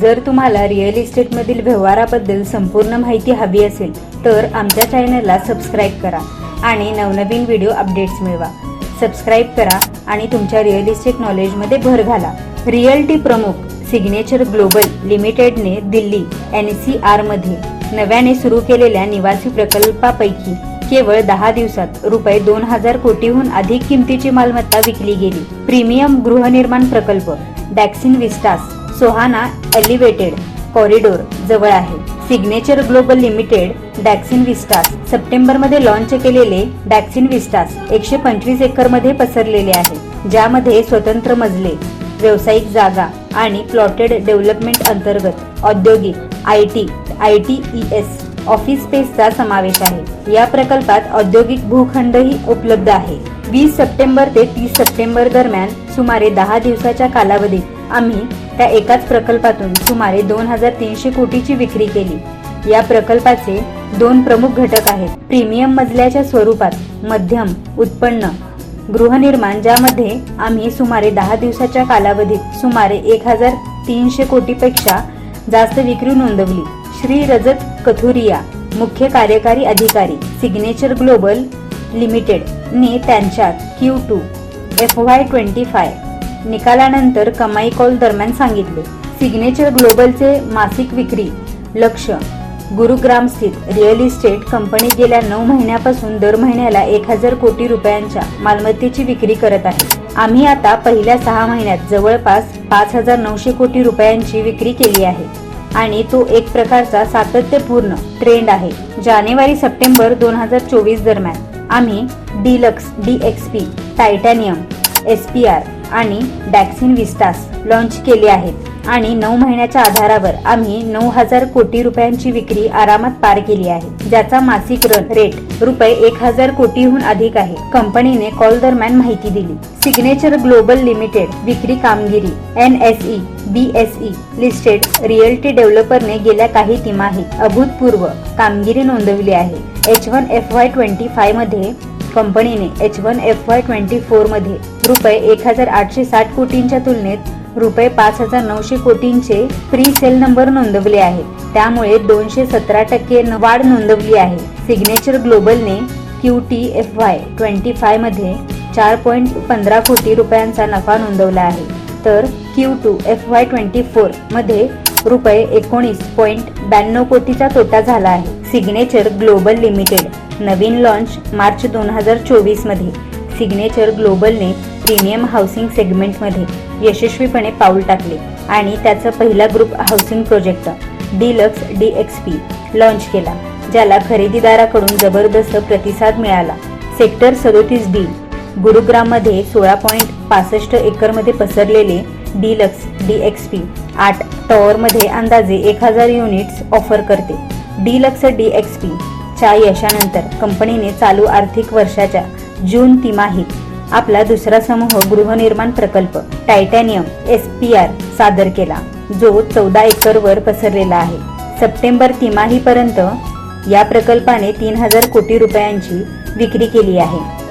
जर तुम्हाला रिअल इस्टेटमधील व्यवहाराबद्दल संपूर्ण माहिती हवी असेल तर आमच्या चॅनलला सबस्क्राईब करा आणि नवनवीन व्हिडिओ अपडेट्स मिळवा. सबस्क्राईब करा आणि तुमच्या रिअल इस्टेट नॉलेजमध्ये भर घाला. रिअल्टी प्रमुख सिग्नेचर ग्लोबल लिमिटेडने दिल्ली एन सी आरमध्ये नव्याने सुरू केलेल्या निवासी प्रकल्पापैकी केवळ दहा दिवसात रुपये दोन हजार कोटीहून अधिक किमतीची मालमत्ता विकली गेली. प्रीमियम गृहनिर्माण प्रकल्प Daxin Vistas Sohna elevated corridor जवळ आहे. Signature global limited Daxin Vistas सप्टेंबरमध्ये लॉन्च केलेले डॅक्सिन विस्टास एकशे पंचवीस एकरमध्ये पसरलेले आहे ज्यामध्ये स्वतंत्र मजले व्यावसायिक जागा आणि प्लॉटेड डेव्हलपमेंट अंतर्गत औद्योगिक I T I T E S office स्पेसचा समावेश आहे. या प्रकल्पात औद्योगिक भूखंडही उपलब्ध आहे. वीस सप्टेंबर ते तीस सप्टेंबर दरम्यान सुमारे दहा दिवसाच्या कालावधीत आम्ही त्या एकाच प्रकल्पातून सुमारे दोन हजार तीनशे कोटीची विक्री केली. या प्रकल्पाचे दोन प्रमुख घटक आहेत. प्रीमियम मजल्याच्या स्वरूपात मध्यम उत्पन्न गृहनिर्माण ज्यामध्ये आम्ही सुमारे दहा दिवसाच्या कालावधीत सुमारे एक हजार तीनशे कोटीपेक्षा जास्त विक्री नोंदवली. श्री रजत कथुरिया मुख्य कार्यकारी अधिकारी सिग्नेचर ग्लोबल लिमिटेड ने त्यांच्या Q two F Y twenty five निकालानंतर कमाई कॉल दरम्यान सांगितले सिग्नेचर ग्लोबलचे मासिक विक्री लक्ष गुरुग्राम स्थित रिअल इस्टेट कंपनी गेल्या नऊ महिन्यापासून दर महिन्याला एक हजार कोटी रुपयांच्या मालमत्तेची विक्री करत आहे. आम्ही आता पहिल्या सहा महिन्यात जवळपास पाच हजार नऊशे कोटी रुपयांची विक्री केली आहे आणि तो एक प्रकारचा सातत्यपूर्ण ट्रेंड आहे. जानेवारी सप्टेंबर दोन हजार चोवीस दरम्यान आम्ही deluxe D X P titanium S P R आणि डॅक्सिन विस्टास लॉन्च केले आहेत. आणि नऊ महिन्याच्या आधारावर आम्ही नऊ हजार कोटी रुपयांची विक्री आरामात पार केली आहे. ज्याचा मासिक रन रेट रुपये एक हजार कोटीहून अधिक आहे. कंपनीने कॉल दरम्यान माहिती दिली. सिग्नेचर ग्लोबल लिमिटेड विक्री कामगिरी N S E B S E listed realty डेव्हलपरने गेल्या काही तिमाहीत अभूतपूर्व कामगिरी नोंदवली आहे. H one F Y twenty फायमध्ये कंपनीने H one F Y twenty फोरमध्ये रुपये एक हजार आठशे साठ कोटींच्या तुलनेत रुपये पाच हजार नऊशे कोटींचे प्री सेल नंबर नोंदवले आहेत. त्यामुळे दोनशे सतरा टक्के वाढ नोंदवली आहे. Signature ग्लोबलने Q T F Y twenty फायमध्ये चार पॉईंट पंधरा कोटी रुपयांचा नफा नोंदवला आहे. तर Q two F Y twenty फोरमध्ये रुपये एकोणीस पॉईंट ब्याण्णव कोटीचा तोटा झाला आहे. सिग्नेचर ग्लोबल लिमिटेड नवीन लॉन्च मार्च दोन हजार चोवीसमध्ये. सिग्नेचर ग्लोबलने प्रीमियम हाऊसिंग सेगमेंटमध्ये यशस्वीपणे पाऊल टाकले आणि त्याचा पहिला group housing project deluxe D X P launch केला ज्याला खरेदीदाराकडून जबरदस्त प्रतिसाद मिळाला. सेक्टर सदोतीस डी गुरुग्राममध्ये सोळा पॉईंट पासष्ट एकरमध्ये पसरलेले डिलक्स डी एक्स पी आठ टॉवरमध्ये अंदाजे एक हजार युनिट्स ऑफर करते. डिलक्स डी एक्स पी च्या यशानंतर कंपनीने चालू आर्थिक वर्षाच्या जून तिमाहीत आपला दुसरा समूह गृहनिर्माण प्रकल्प टायटॅनियम एस पी आर सादर केला जो चौदा एकरवर पसरलेला आहे. सप्टेंबर तिमाहीपर्यंत या प्रकल्पाने तीन हजार कोटी रुपयांची विक्री केली आहे.